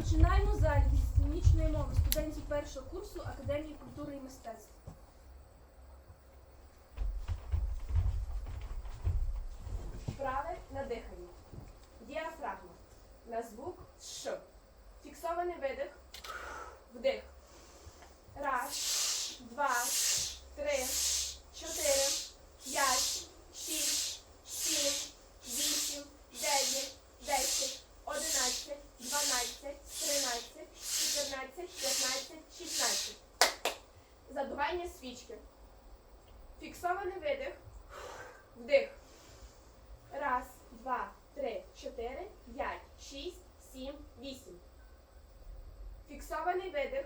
Починаємо залік з сценічної мови студентів першого курсу Академії культури і мистецтв. Вправи на дихання. Діафрагма. На звук Ш. Фіксований видих. Вдих. Раз, два, три, чотири, п'ять, шість, сім, вісім, дев'ять, 15, 16. Задування свічки. Фіксований видих. Вдих. Раз, два, три, чотири, п'ять, шість, сім, вісім. Фіксований видих.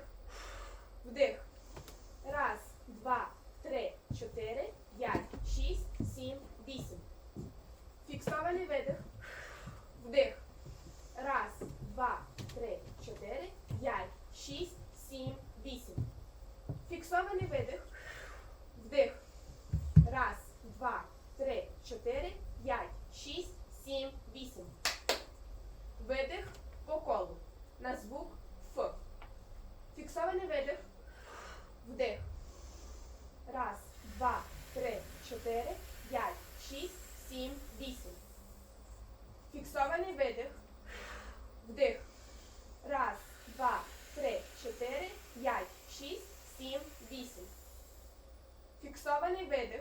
Видих. Вдих. Раз, два, три, чотири, п'ять, шість, сім, вісім. Фіксований видих.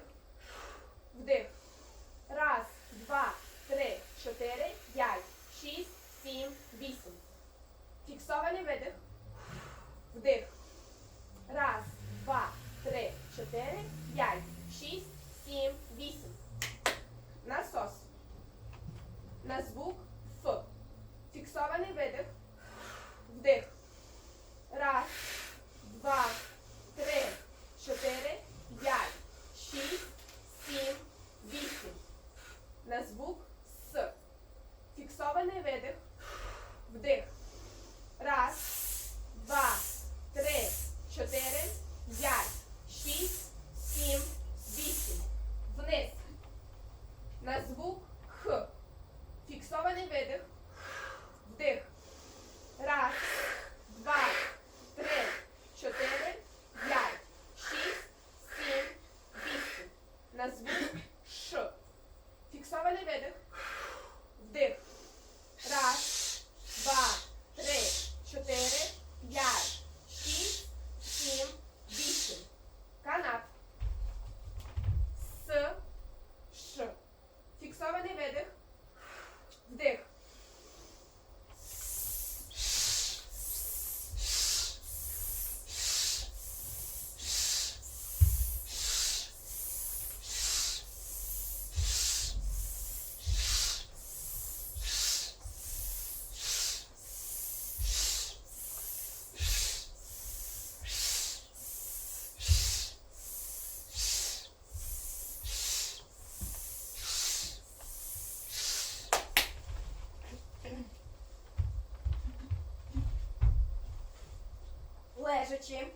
Лежачи.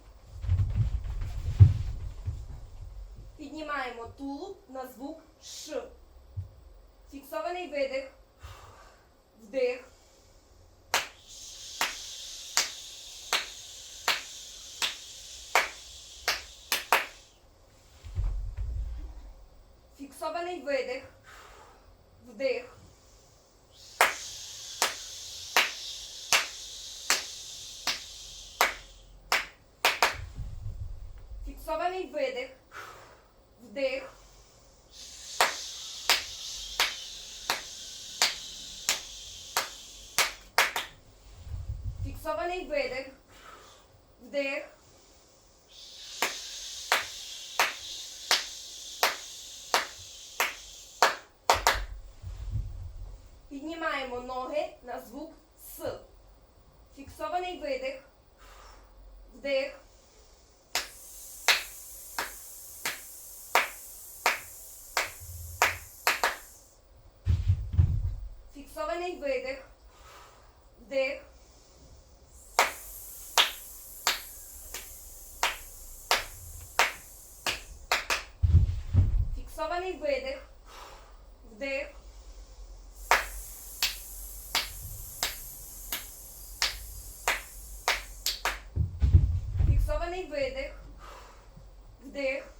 Піднімаємо тулуб на звук Ш. Фіксований видих. Вдих. Фіксований видих. Вдих. Фіксований видих. Вдих. Фіксований видих. Вдих. Піднімаємо ноги на звук С. Фіксований видих. Вдих. Повільний видих. Вдих. Фіксований видих. Вдих. Фіксований видих. Вдих.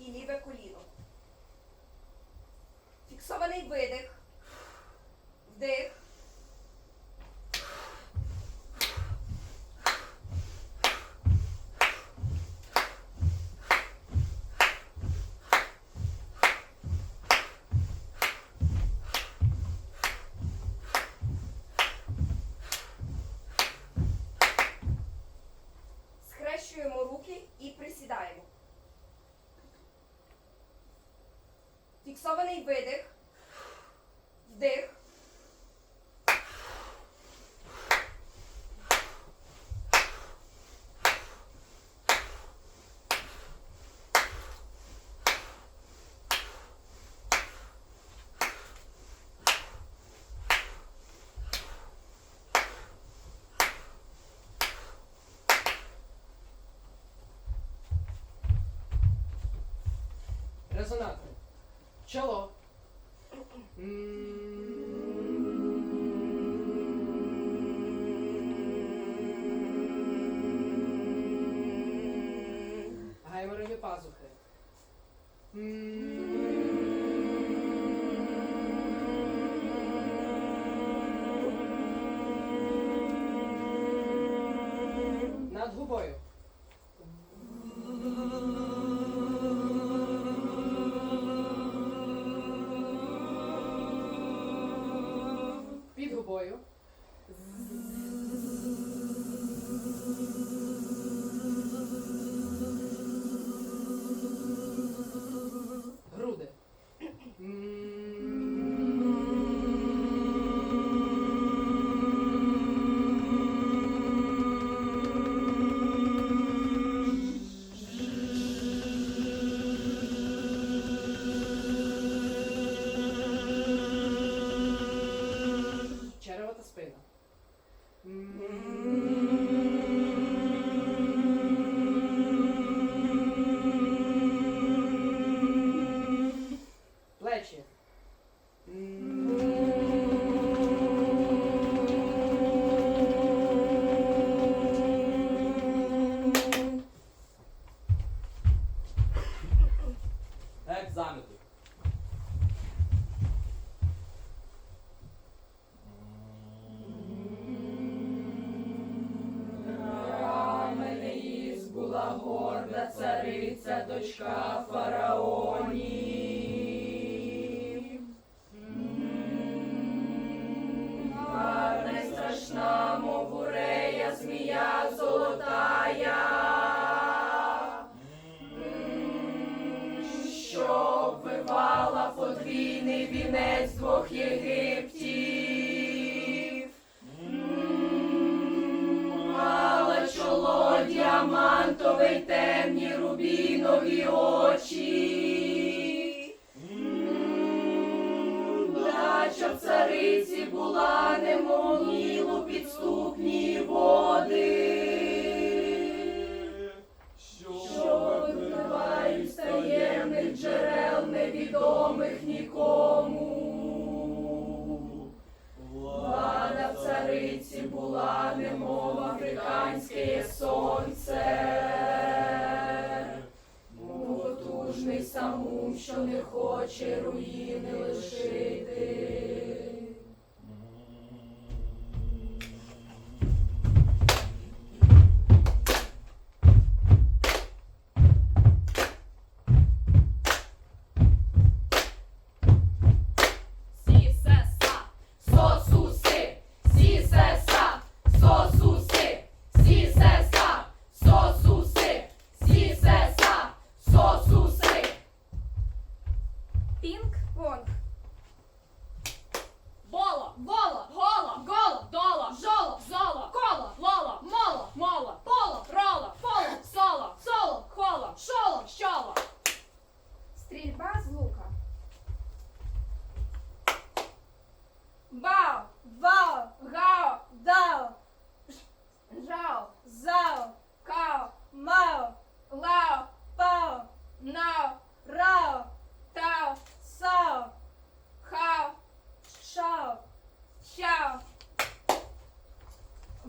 і ліве коліно. Фіксований видих, вдих. Фіксований видих. Вдих. Резонатор. Чоло. Гайморові пазухи. слава цариця, дочка фараонів.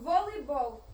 волейбол.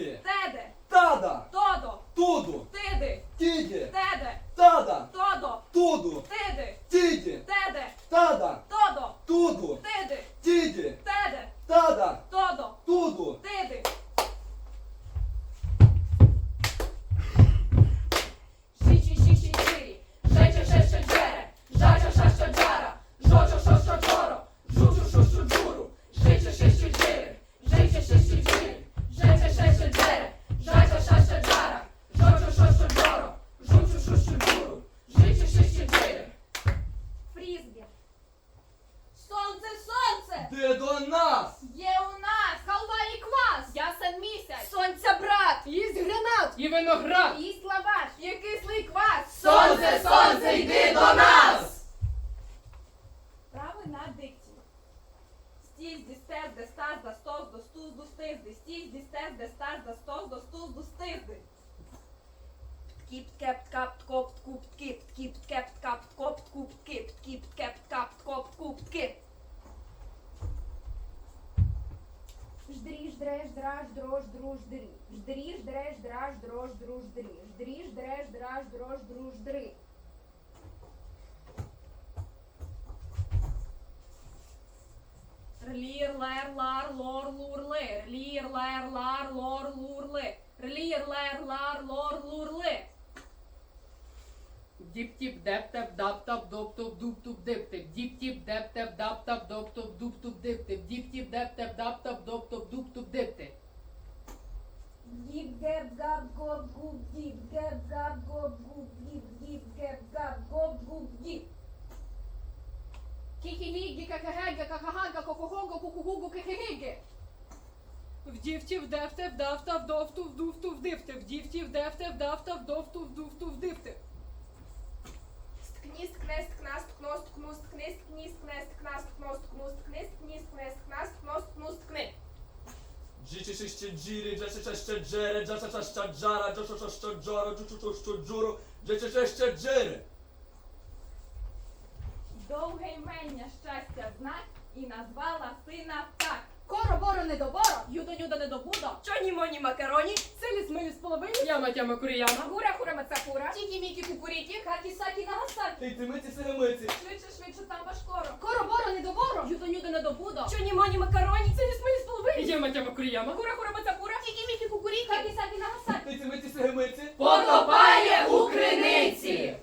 Yeah. Нас? Є у нас. Халва і квас. Ясен місяць. Сонця брат! Їсть гранат. І виноград. Їсть лаваш. Є кислий квас. Сонце, сонце, йди до нас! Прави на дикцію. Стіз, дістез, дестаз, дастос, достуз, достизди. Стіз, дістез, дестаз, дастос, достуз, достизди. Ткіпт, кепт, капт, копт, купт, кіпт, кіпт, кепт, капт, копт, купт, кіпт, кіпт, кепт, капт, копт, купт, кіпт. Ждрі, ждреш, драж, дрож, друж, дрі. Ждрі, ждреш, драж, дрож, друж, дрі. Ждрі, ждреш, драж, дрож, друж, дрі. Рлір, лер, лар, лор, лурли. Рлір, лер, лар, лор, лурли. Рлір, лер, лар, лор. Діп тіп деп теп дап тап доп топ дуп туп дип тип. Діп тіп деп теп дап тап доп топ дуп туп дип тип. Діп деп гап, гоп, гуп, гіп. Геп, гап, гоп, гуп, гіп. Гіп, геп, гап, гоп, гуп, гіп. Кікі-гігі, какагеге, какагага, кокогого, кукугугу, кихигіги. Вдівті, вдефте, вдавта, вдовту, вдуфту, вдивте, вдівті, вдефте, вдавта, вдовту, вдуфту, вдивте. Сткніст, кнест, кнаст, кност, кнуст, книст, кніст, кнест, кнаст, кност, кнуст, книст, кніст, кнест, кнаст, кност, кнуст, кни. Джичі шище джірі, джеше шеще джере, джаша шаша джара, джошо шощо джоро, джучу шощо джуру, джеше шеще джере. Довге ймення щастя знак і назвала сина так. Коро, не до боро. Юдо, нюдо, не добудо. Чоні моні макароні, Селі смилі з половині. Яма тяма куріяма. Гура, хура, мацакура. Тікі-мікі, кукурікі. Хакі-сакі, нагасакі. Тейцимиці сиремиці. Швидше, швидше, там важкоро. Коро, боро, не до боро. Юдо, нюдо, не добудо. чоні моні макароні, Селі смилі з половині. Яма тяма куріяма. Гура, хура, мацакура. Тікі-мікі, кукурікі. Хакі-сакі, нагасакі. Тейцимиці сиремиці. Потопає у криниці!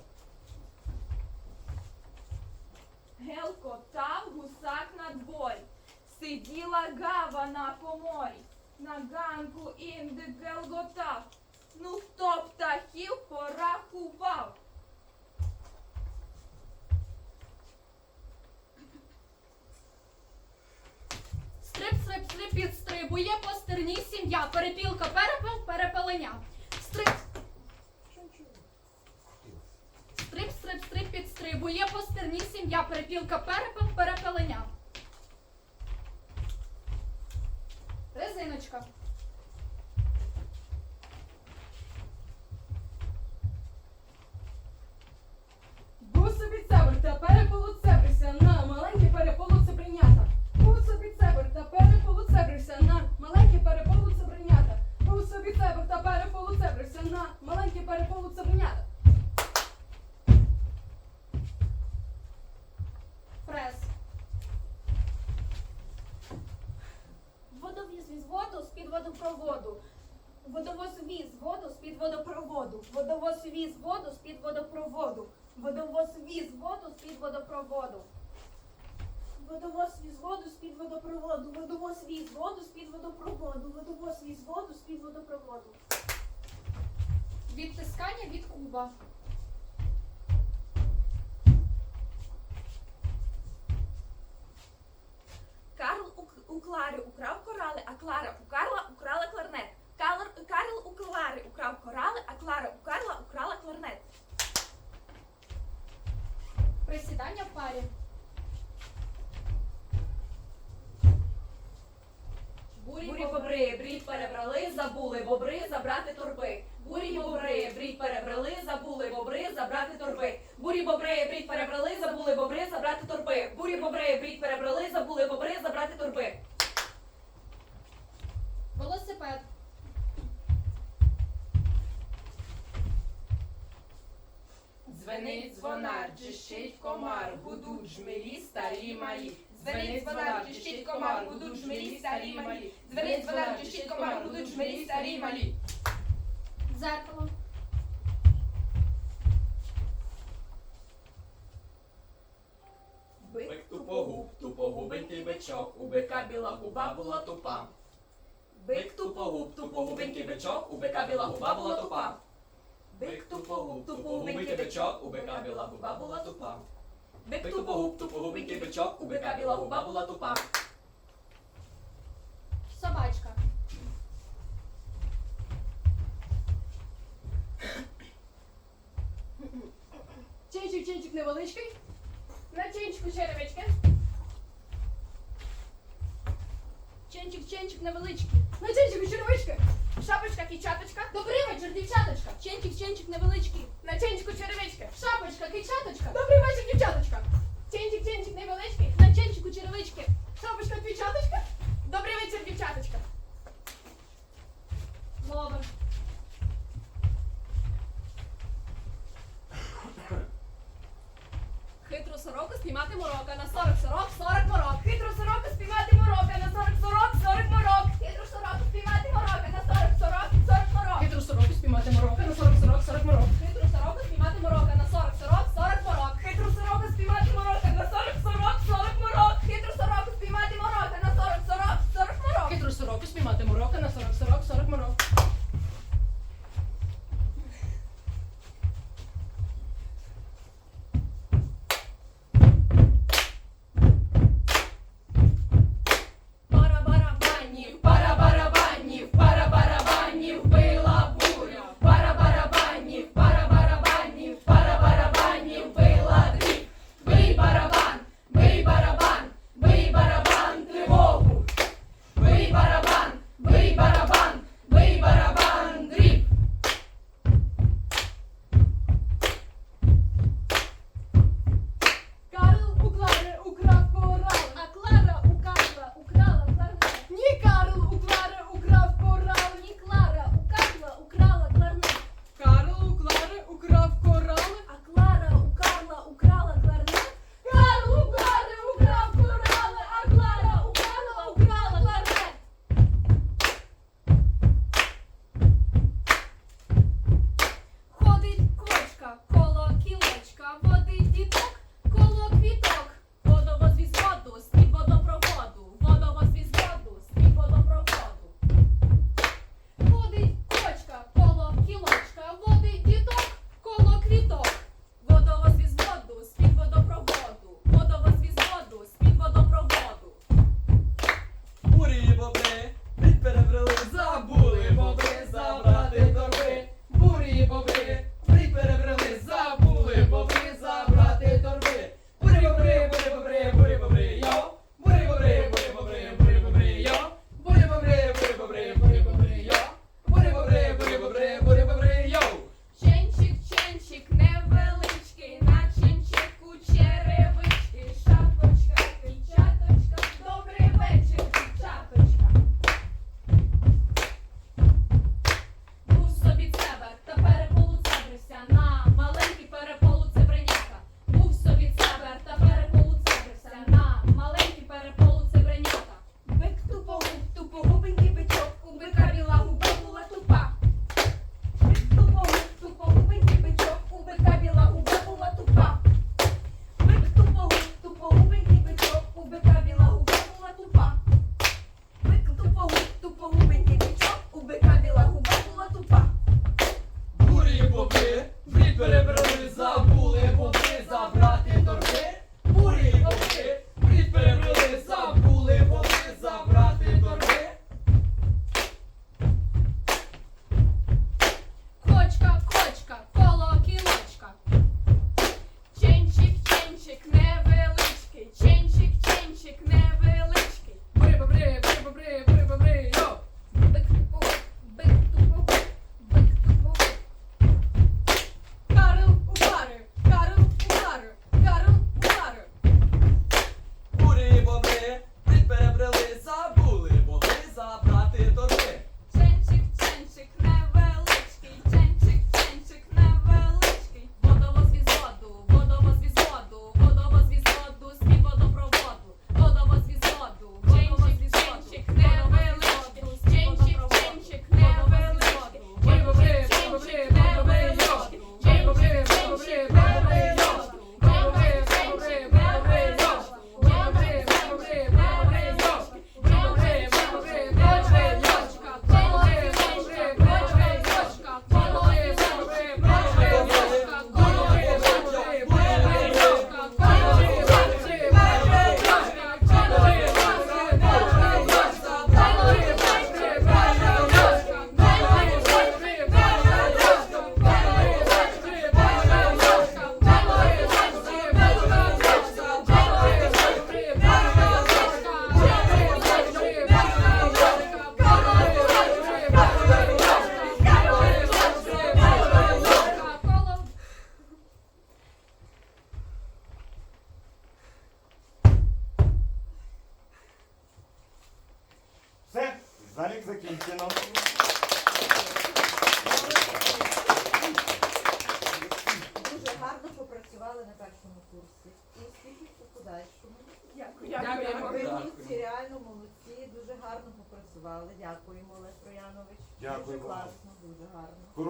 Гелкотав гусак на дворі. Сиділа гава на коморі. На ганку індик гелготав. Ну хто птахів порахував? Стрип, стрип, стрип, підстрибує по стерні сім'я. Перепілка, перепел, перепелення. Стрип. Стрип, стрип, стрип, підстрибує по стерні сім'я. Перепілка, перепел, перепелення. Резиночка. Був собі цебр та віз воду з-під водопроводу. Водовоз віз воду з-під водопроводу. Водовоз віз воду з-під водопроводу. Водовоз віз воду з-під водопроводу. Відтискання від куба. Карл у, у Клари украв корали, а Клара у Карла украла кларнет. Калер, Карл у Клари украв корали, а Клара у Карла украла кларнет. Присідання в парі. Бурі бобри, брід перебрали, забули бобри, забрати торби. Бурі бобри, брід перебрали, забули бобри, забрати торби. Бурі бобри, брід перебрали, забули бобри, забрати торби. Бурі бобри, брід перебрали, забули бобри, забрати торби. Дзвенить дзвонар, джищить комар, гудуть жмелі, старі малі. Дзвенить дзвонар, джищить комар, гудуть жмелі, старі малі. Дзвенить дзвонар, джищить комар, гудуть жмелі, старі малі. Дзеркало. Бик тупогуб, тупогубенький бичок, у бика біла губа була тупа. Бик тупогуб, тупогубенький бичок, у бика біла губа була тупа. Бик тупогуб, тупогубенький бичок, у бика біла губа була тупа. Бик тупогуб, тупогубенький бичок, у бика біла губа була тупа. Собачка. Чинчик, чинчик невеличкий. На чинчику черевички. Ченчик, ченчик невеличкий. На чинчику черевички. Шапочка, кічаточка. Добрий вечір, дівчаточка. Ченчик, ченчик невеличкий. На чинчику черевички. Шапочка, кичаточка. Добрий вечір, дівчаточка. Чинчик, чинчик невеличкий. На ченчику черевички. Шапочка, печаточка. Добрий вечір, дівчаточка. Ловер. Хитру сороку спіймати морока на 40 сорок, 40 морок. Спіймати морока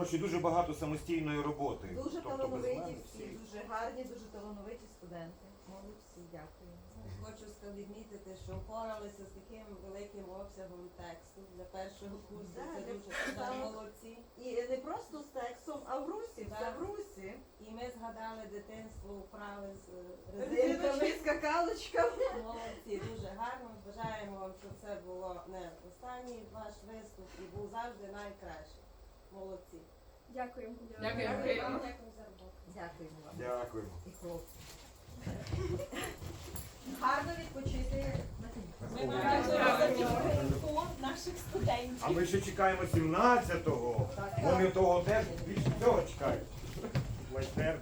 Коротше, дуже багато самостійної роботи. Дуже Тобто без талановиті всі, всі. дуже гарні, дуже талановиті студенти. Молодці, дякую. Хочу ска- відмітити, що впоралися з таким великим обсягом тексту для першого курсу. Да, Це для дуже це молодці. І не просто з текстом, а в русі, все Так. в русі. І ми згадали дитинство, вправи з е, Резинками, резинками. скакалочками. Молодці, дуже гарно. Бажаємо вам, щоб це було не останній ваш виступ і був завжди найкращий. Молодці. Дякую. Дякуємо. Дякуємо вам. Дякуємо. І хлопці. Гарно відпочити на Ми маємо наших студентів. А ми ще чекаємо 17-го. Вони того теж більше цього чекають. Майстерні.